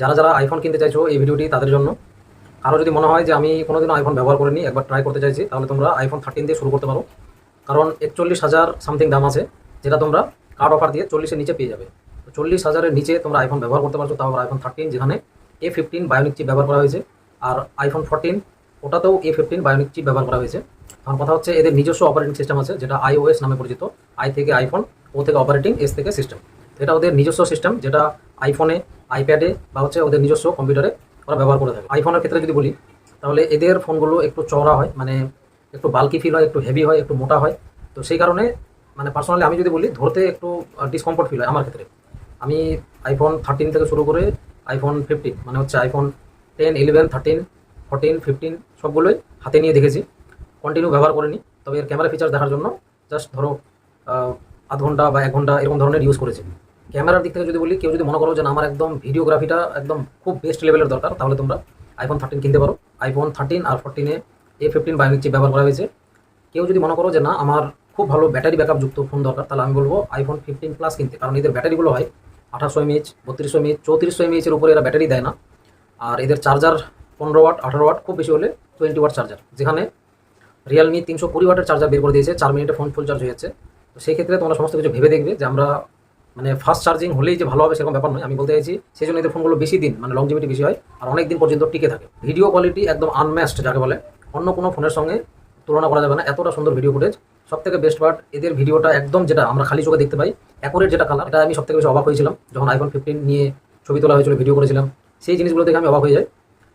যারা যারা আইফোন কিনতে চাইছো এই ভিডিওটি তাদের জন্য। কারও যদি মনে হয় যে আমি কোনোদিনও আইফোন ব্যবহার করিনি, একবার ট্রাই করতে চাইছি, তাহলে তোমরা আইফোন থার্টিন দিয়ে শুরু করতে পারো। কারণ একচল্লিশ হাজার সামথিং দাম আছে, যেটা তোমরা কার্ড অফার দিয়ে চল্লিশের নিচে পেয়ে যাবে। তো চল্লিশ হাজারের নিচে তোমরা আইফোন ব্যবহার করতে পারছ, তাও আবার আইফোন থার্টিন যেখানে এ ফিফটিন বায়োনিক চিপ ব্যবহার করা হয়েছে, আর আইফোন ফোরটিন ওটাতেও এ ফিফটিন বায়োনিক চিপ ব্যবহার করা হয়েছে। এখন কথা হচ্ছে এদের নিজস্ব অপারেটিং সিস্টেম আছে, যেটা আইওএস নামে পরিচিত আই থেকে আইফোন ও থেকে অপারেটিং এস থেকে সিস্টেম এটা ওদের নিজস্ব সিস্টেম যেটা আইফোনে আইপ্যাডে বা হচ্ছে ওদের নিজস্ব কম্পিউটারে ওরা ব্যবহার করে থাকে। আইফোনের ক্ষেত্রে যদি বলি, তাহলে এদের ফোনগুলো একটু চওড়া হয় মানে একটু বাল্কি ফিল হয়, একটু হেভি হয়, একটু মোটা হয়। তো সেই কারণে মানে পার্সোনালি আমি যদি বলি, ধরতে একটু ডিসকমফোর্ট ফিল হয় আমার ক্ষেত্রে। আমি আইফোন থার্টিন থেকে শুরু করে আইফোন ফিফটিন মানে হচ্ছে iPhone ten eleven thirteen fourteen fifteen সবগুলোই হাতে নিয়ে দেখেছি। কন্টিনিউ ব্যবহার করিনি, তবে এর ক্যামেরা ফিচার দেখার জন্য জাস্ট ধরো আধ ঘণ্টা বা এক ঘণ্টা এরকম ধরনের ইউজ করেছি। ক্যামেরার দিক থেকে যদি বলি, কেউ যদি মনে করো যে আমার একদম ভিডিওগ্রাফিটা একদম খুব বেস্ট লেভেলের দরকার, তাহলে তোমরা আইফোন থার্টিন কিনতে পারো। আইফোন থার্টিন আর ফোরটিনে এ ফিফটিন বায়োনিক চিপ ব্যবহার করা হয়েছে। কেউ যদি মনে করো যে না, আমার খুব ভালো ব্যাটারি ব্যাকআপ যুক্ত ফোন দরকার, তাহলে আমি বলব আইফোন ফিফটিন প্লাস কিনতে। কারণ এদের ব্যাটারিগুলো হয় আঠাশশো এমএইচ বত্রিশশো এমএইচ চৌত্রিশশো এমএইচের উপরে এরা ব্যাটারি দেয় না। আর এদের চার্জার পনেরো ওয়াট আঠারো ওয়াট খুব বেশি হলে টোয়েন্টি ওয়াট চার্জার যেখানে রিয়েলমি তিনশো কুড়ি ওয়াটের চার্জার বের করে দিয়েছে, চার মিনিটে ফোন ফুল চার্জ হয়ে যাচ্ছে। তো সেই ক্ষেত্রে তোমরা সমস্ত কিছু ভেবে দেখবে যে আমরা মানে ফাস্ট চার্জিং হলেই যে ভালো হবে সেরকম ব্যাপার নয়। আমি বলতে চাইছি সেই জন্য এদের ফোনগুলো বেশি দিন মানে লংজিভিটি বেশি হয়, আর অনেক দিন পর্যন্ত টিকে থাকে। ভিডিও কোয়ালিটি একদম আনম্যাচড যাকে বলে। অন্য কোনো ফোনের সঙ্গে তুলনা করা যাবে না। এতটা সুন্দর ভিডিও ফুটেজ সব থেকে বেস্ট পার্ট এদের ভিডিওটা একদম যেটা আমরা খালি চোখে দেখতে পাই অ্যাকোরেট যেটা কালার এটা আমি সব থেকে বেশি অবাক হয়েছিলাম, যখন আইফোন ফিফটিন নিয়ে ছবি তোলা হয়েছিল ভিডিও করেছিলাম। সেই জিনিসগুলো দেখে আমি অবাক হয়ে যাই।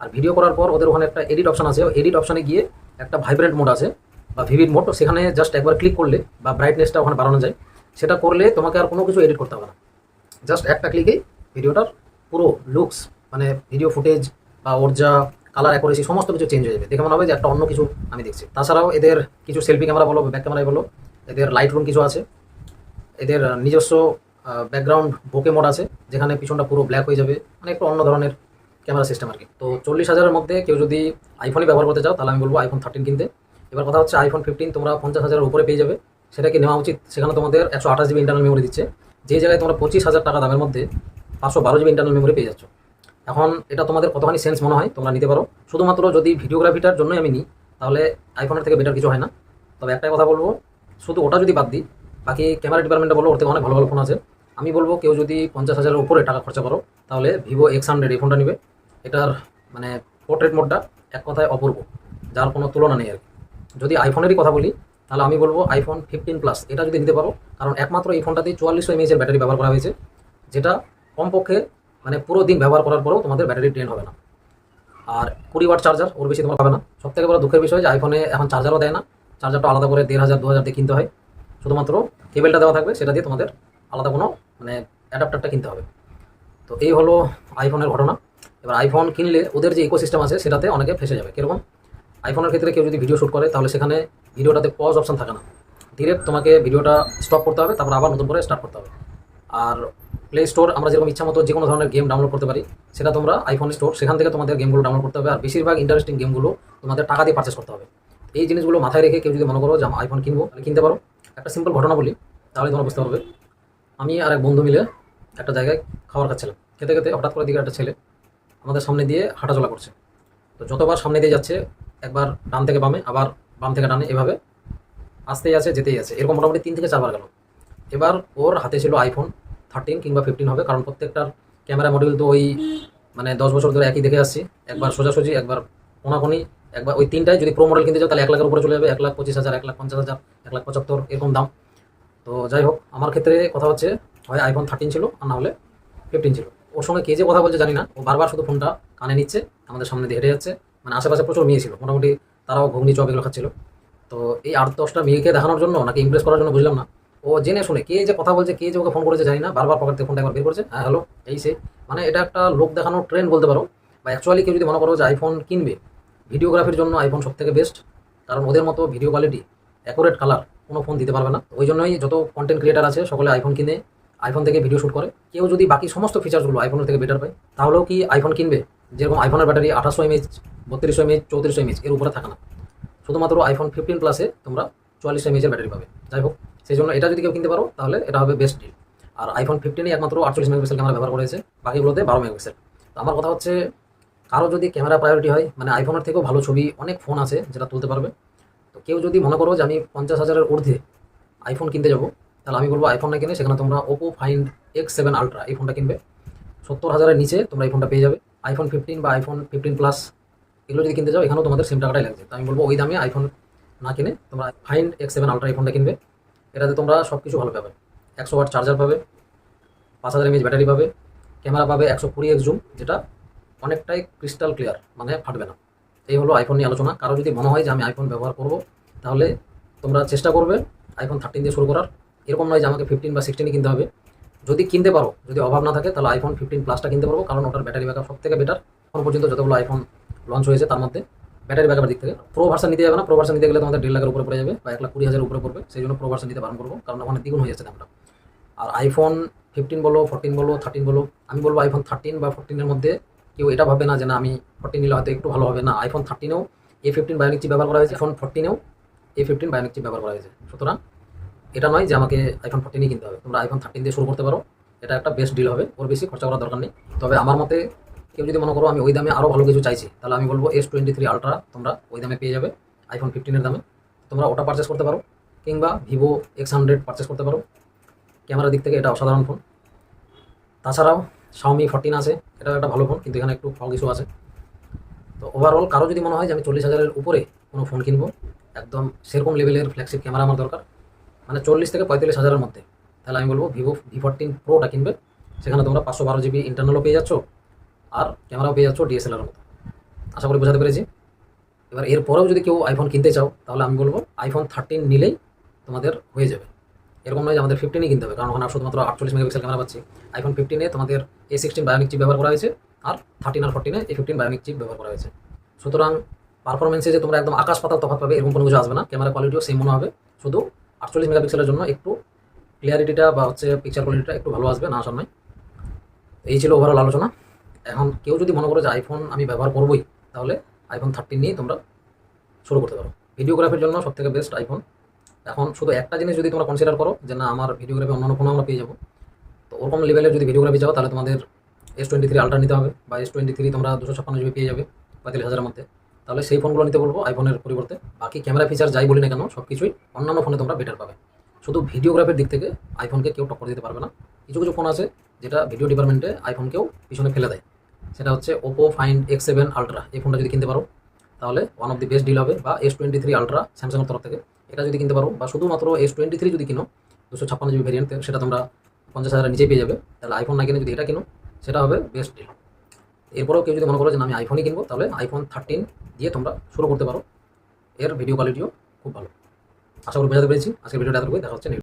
আর ভিডিও করার পর ওদের ওখানে একটা এডিট অপশন আছে। এডিট অপশনে গিয়ে একটা ভাইব্রেন্ট মোড আছে, বা ভিভিড মোড সেখানে জাস্ট একবার ক্লিক করলে বা ব্রাইটনেসটা ওখানে বাড়ানো যায়। সেটা করলে তোমাকে আর কোনো কিছু এডিট করতে হবে না। জাস্ট একটা ক্লিকেই ভিডিওটার পুরো লুকস মানে ভিডিও ফুটেজ বা ওর যা কালার অ্যাকোরেসি সমস্ত কিছু চেঞ্জ হয়ে যাবে। দেখে মনে হবে যে একটা অন্য কিছু আমি দেখছি। তাছাড়াও এদের কিছু সেলফি ক্যামেরা বলো ব্যাক ক্যামেরাই বলো, এদের লাইট রুম কিছু আছে। এদের নিজস্ব ব্যাকগ্রাউন্ড বোকে মোড আছে, যেখানে পিছনটা পুরো ব্ল্যাক হয়ে যাবে। মানে একটু অন্য ধরনের ক্যামেরা সিস্টেম আর কি তো চল্লিশ হাজারের মধ্যে কেউ যদি আইফোনই ব্যবহার করতে চাও, তাহলে আমি বলব আইফোন থার্টিন কিনতে। এবার কথা হচ্ছে আইফোন ফিফটিন তোমরা পঞ্চাশ হাজারের উপরে পেয়ে যাবে। সেটা কি নেওয়া উচিত। সেখানে তোমাদের একশো আঠাশ জিবি ইন্টারনাল মেমোরি দিচ্ছে। যে জায়গায় তোমরা পঁচিশ হাজার টাকা দামের মধ্যে পাঁচশো বারো জিবি ইন্টারনাল মেমোরি পেয়ে যাচ্ছ। এখন এটা তোমাদের কতখানি সেন্স মনে হয় তোমরা নিতে পারো। শুধুমাত্র যদি ভিডিওগ্রাফিটার জন্যই আমি নিই, তাহলে আইফোনের থেকে বেটার কিছু হয় না। তবে একটাই কথা বলব, শুধু ওটা যদি বাদ দিই, বাকি ক্যামেরা ডিপার্টমেন্টটা বলো, ওর থেকে অনেক ভালো ভালো ফোন আছে। আমি বলব, কেউ যদি পঞ্চাশ হাজারের উপরে টাকা খরচা করো, তাহলে ভিভো এক্স হান্ড্রেড এই ফোনটা নেবে। এটার মানে পোর্ট্রেট মোডটা এক কথায় অপূর্ব, যার কোনো তুলনা নেই আর যদি আইফোনেরই কথা বলি তাহলে আমি বলব আইফোন ফিফটিন প্লাস এটা যদি নিতে পারো, কারণ একমাত্র এই ফোনটাতেই চুয়াল্লিশশো এমএইচের ব্যাটারি ব্যবহার করা হয়েছে, যেটা কমপক্ষে মানে পুরো দিন ব্যবহার করার পরেও তোমাদের ব্যাটারি ড্রেন হবে না। আর কুড়ি ওয়াট চার্জার ওর বেশি তোমার পাবে না। সব থেকে বড় দুঃখের বিষয় যে আইফোনে এখন চার্জারও দেয় না। চার্জারটা আলাদা করে দেড় হাজার, দু হাজার দিয়ে কিনতে হয়। শুধুমাত্র কেবেলটা দেওয়া থাকবে, সেটা দিয়ে তোমাদের আলাদা কোনো মানে অ্যাডাপ্টারটা কিনতে হবে। তো এই হলো আইফোনের ঘটনা। এবার আইফোন কিনলে ওদের যে ইকোসিস্টেম আছে, সেটাতে অনেকে ফেসে যাবে। কীরকম? আইফোনের ক্ষেত্রে কেউ যদি ভিডিও শ্যুট করে, তাহলে সেখানে ভিডিওটাতে পজ অপশন থাকে না। ডিরেক্ট তোমাকে ভিডিওটা স্টপ করতে হবে, তারপর আবার নতুন করে স্টার্ট করতে হবে। আর প্লে স্টোর আমরা যেরকম ইচ্ছা মতো যে কোনো ধরনের গেম ডাউনলোড করতে পারি, সেটা তোমরা আইফোন স্টোর সেখান থেকে তোমাদের গেমগুলো ডাউনলোড করতে হবে। আর বেশিরভাগ ইন্টারেস্টিং গেমগুলো তোমাদের টাকা দিয়ে পারচেস করতে হবে। এই জিনিসগুলো মাথায় রেখে কেউ যদি মনে করো যে আমি আইফোন কিনবো, তাহলে কিনতে পারো। একটা সিম্পল ঘটনা বলি, তাহলে তোমরা বুঝতে পারবে আমি আর এক বন্ধু মিলে একটা জায়গায় খাবার খাচ্ছিলাম। খেতে খেতে হঠাৎ করে দিকে একটা ছেলে আমাদের সামনে দিয়ে হাঁটাচলা করছে। তো যতবার সামনে দিয়ে যাচ্ছে, একবার ডান থেকে বামে, আবার বাম থেকে ডানে, এভাবে। আসতেই আছে, যেতেই আছে। এরকম মোটামুটি তিন থেকে চারবার গেল। এবার ওর হাতে ছিল আইফোন থার্টিন কিংবা ফিফটিন হবে, কারণ প্রত্যেকটার ক্যামেরা মডিউল তো ওই মানে দশ বছর ধরে একই দেখে আসছি। একবার সোজাসুজি, একবার কোনাকোনি, একবার ওই তিনটায় যদি প্রো মডেল কিনতে যাও, তাহলে এক লাখের উপরে চলে যাবে। এক লাখ পঁচিশ হাজার, এক লাখ পঞ্চাশ হাজার, এক লাখ পঁচাত্তর, এরকম দাম। তো যাই হোক, আমার ক্ষেত্রে কথা হচ্ছে, হয় আইফোন থার্টিন ছিল, আর না হলে ফিফটিন ছিল। ওর সঙ্গে কে যে কথা বলছে জানি না। ও বারবার শুধু ফোনটা কানে নিচ্ছে, আমাদের সামনে দিয়ে হেঁটে যাচ্ছে। মানে আশেপাশে প্রচুর মেয়ে ছিল। মোটামুটি তারাও ঘুগনি চপ এগুলো খাচ্ছিল। তো এই আট দশটা মেয়েকে দেখানোর জন্য, নাকি ইমপ্রেস করার জন্য বুঝলাম না। ও জেনে শুনে কে যে কথা বলছে, কে যে ওকে ফোন করেছে জানি না। বারবার পকেট থেকে ফোনটা একবার বের করছে। হ্যাঁ হ্যালো এই সে। মানে এটা একটা লোক দেখানোর ট্রেন্ড বলতে পারো। বা অ্যাকচুয়ালি কেউ যদি মনে করো যে আইফোন কিনবে ভিডিওগ্রাফির জন্য আইফোন সব থেকে বেস্ট কারণ ওদের মতো ভিডিও কোয়ালিটি অ্যাকুরেট কালার কোনো ফোন দিতে পারবে না। ওই জন্যই যত কন্টেন্ট ক্রিয়েটার আছে, সকলে আইফোন কিনে আইফোন থেকে ভিডিও শ্যুট করে। কেউ যদি বাকি সমস্ত ফিচার্সগুলো আইফোনের থেকে বেটার পায়, তাহলেও কি আইফোন কিনবে? যেরকম আইফোনের ব্যাটারি আঠাশশো এমএইচ বত্রিশশো এমএইচ চৌত্রিশশো এমএইচ এর উপরে থাকে না। শুধুমাত্র আইফোন ফিফটিন প্লাসে তোমরা চুয়াল্লিশ এমএইচের ব্যাটারি পাবে। যাই হোক সেই জন্য এটা যদি কেউ কিনতে পারো, তাহলে এটা হবে বেস্ট ডিল আর আইফোন ফিফটিনে একমাত্র আটচল্লিশ মেগাপিক্সেল ক্যামেরা ব্যবহার করেছে, বাকিগুলোতে বারো মেগাপিক্সেল তো আমার কথা হচ্ছে, কারও যদি ক্যামেরা প্রায়োরিটি হয় মানে আইফোনের থেকেও ভালো ছবি, অনেক ফোন আছে যেটা তুলতে পারবে। তো কেউ যদি মনে করো যে আমি পঞ্চাশ হাজারের ঊর্ধ্বে আইফোন কিনতে যাব, তাহলে আমি বলব আইফোন না কিনে সেখানে তোমরা Oppo find X seven ultra এই ফোনটা কিনবে। সত্তর হাজারের নিচে তোমরা এই ফোনটা পেয়ে যাবে। আইফোন ফিফটিন বা আইফোন ফিফটিন প্লাস এগুলো যদি কিনতে যাও এখানেও তোমাদের সেম টাকাটাই লাগছে তো আমি বলব ওই দামে আইফোন না কিনে তোমরা ফাইন্ড এক্স সেভেন আলট্রা আইফোনটা কিনবে। এটাতে তোমরা সব কিছু ভালো পাবে। একশো ওয়াট চার্জার পাবে, পাঁচ হাজার এমএচ ব্যাটারি পাবে ক্যামেরা পাবে একশো কুড়ি এক্স জুম যেটা অনেকটাই ক্রিস্টাল ক্লিয়ার মানে ফাটবে না। এই হলো আইফোন নিয়ে আলোচনা। কারও যদি মনে হয় যে আমি আইফোন ব্যবহার করব, তাহলে তোমরা চেষ্টা করবে আইফোন থার্টিন দিয়ে শুরু করার। এরকম নয় যে আমাকে ফিফটিন বা সিক্সটিনই কিনতে হবে। যদি কিনতে পারো, যদি অভাব না থাকে, তাহলে আইফোন ফিফটিন প্লাসটা কিনতে পারব কারণ ওটার ব্যাটারি ব্যাকআপ সব থেকে বেটার এখন পর্যন্ত যতগুলো আইফোন লঞ্চ হয়েছে তার মধ্যে ব্যাটারি ব্যাকআপের দিক থেকে। প্রো ভার্সন নিতে যাবে না প্রো ভার্সন নিতে গেলে তোমাদের দেড় লাখের উপরে পড়ে যাবে বা এক লাখ কুড়ি হাজারের উপরে পড়বে, সেই জন্য প্রো ভার্সন নিতে বারণ করব, কারণ ওখানে দ্বিগুণ হয়ে যাচ্ছে দামটা। আর আইফোন ফিফটিন বলো ফোরটিন বলো থার্টিন বলো, আমি বলব আইফোন থার্টিন বা ফোরটিনের মধ্যে কেউ এটা ভাবে না যে না, আমি ফোরটিন নিলে হয়তো একটু ভালো হবে। না আইফোন থার্টিনেও এ ফিফটিন বায়োনিক চিপ ব্যবহার করা হয়েছে আইফোন ফোরটিনেও এ ফিফটিন বায়োনিক চিপ ব্যবহার করা হয়েছে। সুতরাং এটা নয় যে আমাকে আইফোন ফোরটিনই কিনতে হবে। তোমরা আইফোন থার্টিন দিয়ে শুরু করতে পারো। এটা একটা বেস্ট ডিল হবে। ওর বেশি খরচা করার দরকার নেই। তবে আমার মতে কেউ যদি মনে করো আমি ওই দামে আরও ভালো কিছু চাইছি, তাহলে আমি বলব এস টোয়েন্টি থ্রি আলট্রা তোমরা ওই দামে পেয়ে যাবে আইফোন ফিফটিনের দামে। তোমরা ওটা পারচেস করতে পারো, কিংবা ভিভো এক্স হান্ড্রেড পারচেস করতে পারো। ক্যামেরার দিক থেকে এটা অসাধারণ ফোন তাছাড়াও শাওমি ফোরটিন আছে এটা একটা ভালো ফোন কিন্তু এখানে একটু ফল কিছু আছে। তো ওভারঅল কারও যদি মনে হয় যে আমি চল্লিশ হাজারের উপরে কোনো ফোন কিনবো, একদম সেরকম লেভেলের ফ্ল্যাগশিপ ক্যামেরা আমার দরকার। মানে চল্লিশ থেকে পঁয়তাল্লিশ হাজারের মধ্যে। তাহলে আমি বলব ভিভো ভি ফোরটিন প্রোটা কিনবে। সেখানে তোমরা পাঁচশো বারো জিবি ইন্টারনালও পেয়ে যাচ্ছ, আর ক্যামেরাও পেয়ে যাচ্ছ ডিএসএলআর মতো। আশা করি বোঝাতে পেরেছি। এবার এরপরেও যদি কেউ আইফোন কিনতে চাও, তাহলে আমি বলব আইফোন থার্টিন নিলেই তোমাদের হয়ে যাবে। এরকম নয় যে আমাদের ফিফটিনই কিনতে হবে, কারণ ওখানে শুধুমাত্র আটচল্লিশ মেগাপিক্সেল ক্যামেরা পাচ্ছি। আইফোন ফিফটিনে তোমাদের এ সিক্সটিন বায়োনিক চিপ ব্যবহার করা হয়েছে, আর থার্টিন আর ফোরটিনে এ ফিফটিন বায়োনিক চিপ ব্যবহার করা হয়েছে। সুতরাং পারফরমেন্সে যে তোমরা একদম আকাশ পাতাল তফাৎ পাবে, এরকম কোনো কিছু আসবে না। ক্যামেরা কোয়ালিটিও সেম মনে হবে। শুধু আটচল্লিশ মেগাপিক্সেলের জন্য একটু ক্লিয়ারিটিটা বা হচ্ছে পিকচার কোয়ালিটিটা একটু ভালো আসবে না আসার নয় এই ছিল ওভারঅল আলোচনা। এখন কেউ যদি মনে করো যে আইফোন আমি ব্যবহার করবোই, তাহলে আইফোন থার্টিন নিয়ে তোমরা শুরু করতে পারো। ভিডিওগ্রাফির জন্য সব থেকে বেস্ট আইফোন এখন শুধু একটা জিনিস যদি তোমরা কনসিডার করো যে না, আমার ভিডিওগ্রাফি অন্যান্য ফোনে আমরা পেয়ে যাব। তো ওরকম লেভেলের যদি ভিডিওগ্রাফি চাও, তাহলে তোমাদের এস টোয়েন্টি থ্রি আলট্রা নিতে হবে বা এস টোয়েন্টি থ্রি তোমরা দুশো ছাপ্পান্ন জিবি পেয়ে যাবে, পঁয়তাল্লিশ হাজারের মধ্যে। তাহলে সেই ফোনগুলো নিতে বলব আইফোনের পরিবর্তে। বাকি ক্যামেরা ফিচার যাই বলি না কেন সব কিছুই অন্যান্য ফোনে তোমরা বেটার পাবে। শুধু ভিডিওগ্রাফির দিক থেকে আইফোনকে কেউ টক্কর দিতে পারবে না। কিছু কিছু ফোন আছে যেটা ভিডিও ডিপার্টমেন্টে আইফোনকেও পিছনে ফেলে দেয়। সেটা হচ্ছে Oppo find X seven ultra এই ফোনটা যদি কিনতে পারো, তাহলে one of the best deal হবে, বা এস টোয়েন্টি থ্রি আলট্রা স্যামসাংয়ের তরফ থেকে। এটা যদি কিনতে পারো, বা শুধুমাত্র এস টোয়েন্টি থ্রি যদি কিনো, দুশো ছাপ্পান্ন জিবি ভেরিয়েন্ট সেটা তোমরা পঞ্চাশ হাজার নিচেই পেয়ে যাবে। তাহলে আইফোন না কিনে যদি এটা কিনো, সেটা হবে বেস্ট ডিল এরপরেও কেউ যদি মনে করো যে আমি আইফোনই কিনবো, তাহলে আইফোন থার্টিন দিয়ে তোমরা শুরু করতে পারো। এর ভিডিও কোয়ালিটিও খুব ভালো। আশা করি বোঝাতে পেরেছি। আজকের ভিডিওটা দেখা হচ্ছে